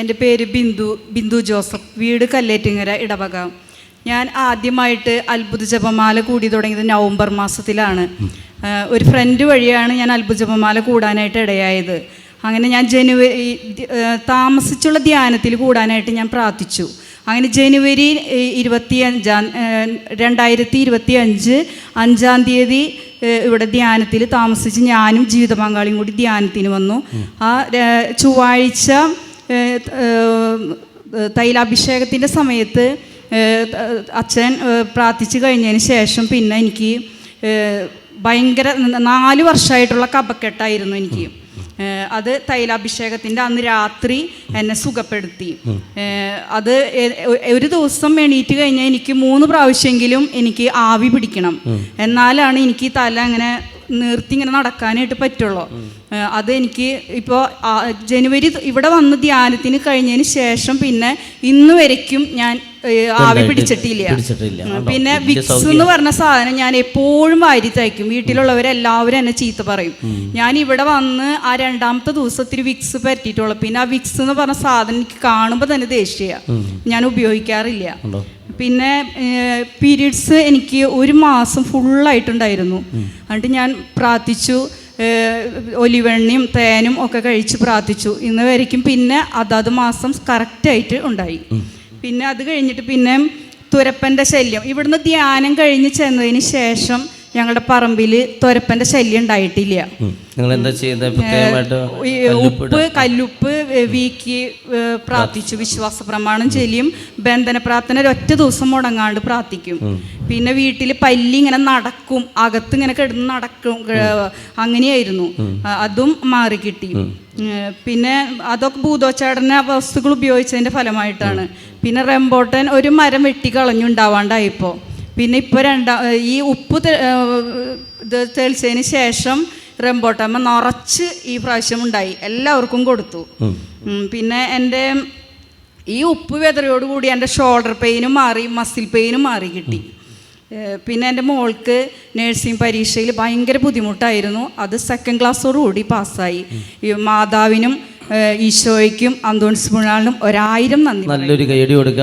എന്റെ പേര് ബിന്ദു ബിന്ദു ജോസഫ്. വീട് കല്ലേറ്റിങ്ങര ഇടവക. ഞാൻ ആദ്യമായിട്ട് അത്ഭുത ജപമാല കൂടി തുടങ്ങിയത് നവംബർ മാസത്തിലാണ്. ഒരു ഫ്രണ്ട് വഴിയാണ് ഞാൻ അത്ഭുത ജപമാല കൂടാനായിട്ട് ഇടയായത്. അങ്ങനെ ഞാൻ ജനുവരി താമസിച്ചുള്ള ധ്യാനത്തിൽ കൂടാനായിട്ട് ഞാൻ പ്രാർത്ഥിച്ചു. അങ്ങനെ ജനുവരി ഇരുപത്തി അഞ്ചാം രണ്ടായിരത്തി ഇരുപത്തി അഞ്ച് അഞ്ചാം തീയതി ഇവിടെ ധ്യാനത്തിൽ താമസിച്ച് ഞാനും ജീവിത പങ്കാളിയും കൂടി ധ്യാനത്തിന് വന്നു. ആ ചൊവ്വാഴ്ച തൈലാഭിഷേകത്തിന്റെ സമയത്ത് അച്ഛൻ പ്രാർത്ഥിച്ചു കഴിഞ്ഞതിന് ശേഷം പിന്നെ എനിക്ക് ഭയങ്കര നാല് വർഷമായിട്ടുള്ള കപക്കെട്ടായിരുന്നു എനിക്ക്. അത് തൈലാഭിഷേകത്തിന്റെ അന്ന് രാത്രി എന്നെ സുഖപ്പെടുത്തി. അത് ഒരു ദിവസം എണീറ്റ് കഴിഞ്ഞാൽ എനിക്ക് മൂന്ന് പ്രാവശ്യമെങ്കിലും എനിക്ക് ആവി പിടിക്കണം. എന്നാലാണ് എനിക്ക് തല അങ്ങനെ നിർത്തി ഇങ്ങനെ നടക്കാനായിട്ട് പറ്റുള്ളൂ. അത് എനിക്ക് ഇപ്പോൾ ജനുവരി ഇവിടെ വന്ന് ധ്യാനത്തിന് കഴിഞ്ഞതിന് ശേഷം പിന്നെ ഇന്ന് വരയ്ക്കും ഞാൻ ആവി പിടിച്ചിട്ടില്ല? പിന്നെ വിക്സ് എന്ന് പറഞ്ഞ സാധനം ഞാൻ എപ്പോഴും വാരി തയ്ക്കും. വീട്ടിലുള്ളവരെല്ലാവരും എന്നെ ചീത്ത പറയും. ഞാൻ ഇവിടെ വന്ന് ആ രണ്ടാമത്തെ ദിവസത്തിൽ വിക്സ് പറ്റിയിട്ടുള്ളൂ പിന്നെ ആ വിക്സ് എന്ന് പറഞ്ഞ സാധനം എനിക്ക് കാണുമ്പോൾ തന്നെ ദേഷ്യ. ഞാൻ ഉപയോഗിക്കാറില്ല. പിന്നെ പീരീഡ്സ് എനിക്ക് ഒരു മാസം ഫുള്ളായിട്ടുണ്ടായിരുന്നു എന്നിട്ട് ഞാൻ പ്രാർത്ഥിച്ചു. ഒലിവെണ്ണയും തേനും ഒക്കെ കഴിച്ച് പ്രാർത്ഥിച്ചു. ഇന്ന് വരയ്ക്കും പിന്നെ അതാത് മാസം കറക്റ്റായിട്ട് ഉണ്ടായി. പിന്നെ അത് കഴിഞ്ഞിട്ട് പിന്നെ തുരപ്പന്റെ ശല്യം. ഇവിടുന്ന് ധ്യാനം കഴിഞ്ഞ് ചെന്നതിന് ശേഷം ഞങ്ങളുടെ പറമ്പിൽ തുരപ്പന്റെ ശല്യം ഉണ്ടായിട്ടില്ല. നിങ്ങൾ എന്താ ചെയ്യുന്നത് ഉപ്പ് കല്ലുപ്പ് വീക്കി പ്രാർത്ഥിച്ചു. വിശ്വാസ പ്രമാണം ചൊല്ലിയും ബന്ധന പ്രാർത്ഥന ഒറ്റ ദിവസം മുടങ്ങാണ്ട് പ്രാർത്ഥിക്കും. പിന്നെ വീട്ടിൽ പല്ലി ഇങ്ങനെ നടക്കും. അകത്ത് ഇങ്ങനെ കിടന്ന് നടക്കും. അങ്ങനെയായിരുന്നു. അതും മാറി കിട്ടി. പിന്നെ അതൊക്കെ ഭൂതോച്ചാടന വസ്തുക്കൾ ഉപയോഗിച്ചതിന്റെ ഫലമായിട്ടാണ്. പിന്നെ റെമ്പോട്ടൻ ഒരു മരം വെട്ടിക്കളഞ്ഞുണ്ടാവാണ്ടായിപ്പോൾ പിന്നെ ഇപ്പോൾ രണ്ടാ ഈ ഉപ്പ് ഇത് തെളിച്ചതിന് ശേഷം റെമ്പോട്ടമ്മ നിറച്ച് ഈ പ്രാവശ്യം ഉണ്ടായി. എല്ലാവർക്കും കൊടുത്തു. പിന്നെ എന്റെ ഈ ഉപ്പ് വെതറയോടുകൂടി എന്റെ ഷോൾഡർ പെയിനും മാറി മസിൽ പെയിനും മാറി കിട്ടി. പിന്നെ എന്റെ മോൾക്ക് നേഴ്സിംഗ് പരീക്ഷയിൽ ഭയങ്കര ബുദ്ധിമുട്ടായിരുന്നു. അത് സെക്കൻഡ് ക്ലാസ്സോടുകൂടി പാസ്സായി മാതാവിനും ഈശോയ്ക്കും അന്തോണിസ് മുഴാളിനും ഒരായിരം നന്ദി നല്ലൊരു കൈയടി കൊടുക്കാം.